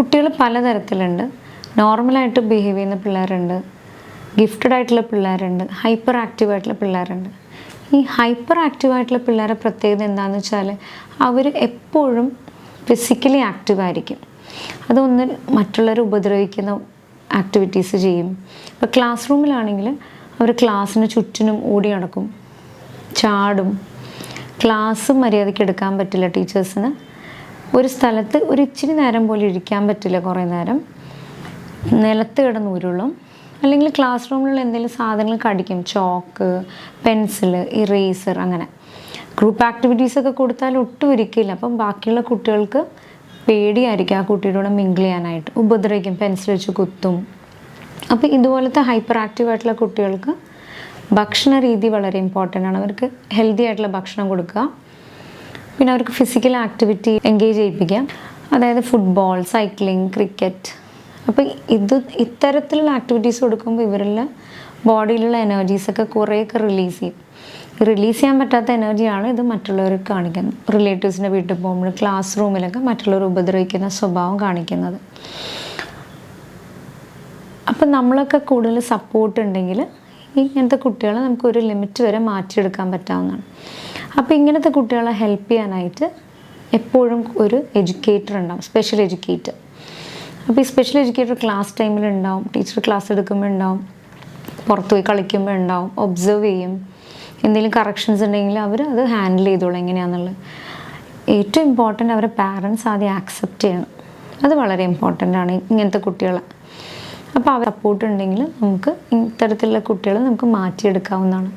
കുട്ടികൾ പലതരത്തിലുണ്ട്. നോർമലായിട്ട് ബിഹേവ് ചെയ്യുന്ന പിള്ളേരുണ്ട്. ഗിഫ്റ്റഡ് ആയിട്ടുള്ള പിള്ളേരുണ്ട്. ഹൈപ്പർ ആക്റ്റീവ് ആയിട്ടുള്ള പിള്ളേരുണ്ട്. ഈ ഹൈപ്പർ ആക്റ്റീവ് ആയിട്ടുള്ള പിള്ളേരെ പ്രത്യേകത എന്താണെന്ന് വെച്ചാൽ അവർ എപ്പോഴും ഫിസിക്കലി ആക്റ്റീവ് ആയിരിക്കും. അതൊന്ന് മറ്റുള്ളവരെ ഉപദ്രവിക്കുന്ന ആക്ടിവിറ്റീസ് ചെയ്യും. ഇപ്പോൾ ക്ലാസ് റൂമിലാണെങ്കിൽ അവർ ക്ലാസ്സിന് ചുറ്റിനും ഓടി നടക്കും. ചാടും. ക്ലാസ് മര്യാദയ്ക്ക് എടുക്കാൻ പറ്റില്ല ടീച്ചേഴ്സിന് ഒരു സ്ഥലത്ത് ഒരു ഇച്ചിരി നേരം പോലും ഇരിക്കാൻ പറ്റില്ല കുറേ നേരം. നിലത്ത് കിടന്ന് ഉരുളും. അല്ലെങ്കിൽ ക്ലാസ് റൂമിലുള്ള എന്തെങ്കിലും സാധനങ്ങൾ കടിക്കും. ചോക്ക് പെൻസിൽ ഇറേസർ അങ്ങനെ. ഗ്രൂപ്പ് ആക്ടിവിറ്റീസൊക്കെ കൊടുത്താൽ ഒട്ടും ഇരിക്കില്ല. അപ്പം ബാക്കിയുള്ള കുട്ടികൾക്ക് പേടിയായിരിക്കും ആ കുട്ടിയുടെ കൂടെ മിങ്കിൾ ചെയ്യാനായിട്ട്. ഉപദ്രവിക്കും പെൻസിൽ വെച്ച് കുത്തും. അപ്പോൾ ഇതുപോലത്തെ ഹൈപ്പർ ആക്റ്റീവ് ആയിട്ടുള്ള കുട്ടികൾക്ക് ഭക്ഷണ രീതി വളരെ ഇമ്പോർട്ടന്റ് ആണ്. അവർക്ക് ഹെൽത്തി ആയിട്ടുള്ള ഭക്ഷണം കൊടുക്കുക. പിന്നെ അവർക്ക് ഫിസിക്കൽ ആക്ടിവിറ്റി എൻഗേജ് ചെയ്യിപ്പിക്കാം. അതായത് ഫുട്ബോൾ സൈക്ലിംഗ് ക്രിക്കറ്റ് അപ്പോൾ ഇത് ഇത്തരത്തിലുള്ള ആക്ടിവിറ്റീസ് കൊടുക്കുമ്പോൾ ഇവരിൽ ബോഡിയിലുള്ള എനർജീസൊക്കെ കുറേയൊക്കെ റിലീസ് ചെയ്യും. റിലീസ് ചെയ്യാൻ പറ്റാത്ത എനർജിയാണ് ഇത് മറ്റുള്ളവർക്ക് കാണിക്കുന്നത്. റിലേറ്റീവ്സിന്റെ വീട്ടിൽ പോകുമ്പോൾ ക്ലാസ് റൂമിലൊക്കെ മറ്റുള്ളവർ ഉപദ്രവിക്കുന്ന സ്വഭാവം കാണിക്കുന്നത്. അപ്പം നമ്മളൊക്കെ കൂടുതൽ സപ്പോർട്ട് ഉണ്ടെങ്കിൽ ഇങ്ങനത്തെ കുട്ടികളെ നമുക്കൊരു ലിമിറ്റ് വരെ മാറ്റിയെടുക്കാൻ പറ്റാവുന്നതാണ്. അപ്പോൾ ഇങ്ങനത്തെ കുട്ടികളെ ഹെൽപ്പ് ചെയ്യാനായിട്ട് എപ്പോഴും ഒരു എഡ്യൂക്കേറ്റർ ഉണ്ടാവും സ്പെഷ്യൽ എഡ്യൂക്കേറ്റർ അപ്പോൾ ഈ സ്പെഷ്യൽ എഡ്യൂക്കേറ്റർ ക്ലാസ് ടൈമിൽ ഉണ്ടാവും ടീച്ചർ ക്ലാസ് എടുക്കുമ്പോൾ ഉണ്ടാവും പുറത്ത് പോയി കളിക്കുമ്പോൾ ഉണ്ടാവും ഒബ്സർവ് ചെയ്യും. എന്തെങ്കിലും കറക്ഷൻസ് ഉണ്ടെങ്കിൽ അവർ അത് ഹാൻഡിൽ ചെയ്തോളും എങ്ങനെയാണെന്നുള്ളത് ഏറ്റവും ഇമ്പോർട്ടന്റ് അവരെ പാരൻസ് ആദ്യം ആക്സെപ്റ്റ് ചെയ്യണം. അത് വളരെ ഇമ്പോർട്ടന്റ് ആണ് ഇങ്ങനത്തെ കുട്ടികളെ. അപ്പോൾ അവർ സപ്പോർട്ട് ഉണ്ടെങ്കിൽ നമുക്ക് ഇത്തരത്തിലുള്ള കുട്ടികളെ നമുക്ക് മാറ്റിയെടുക്കാവുന്നതാണ്.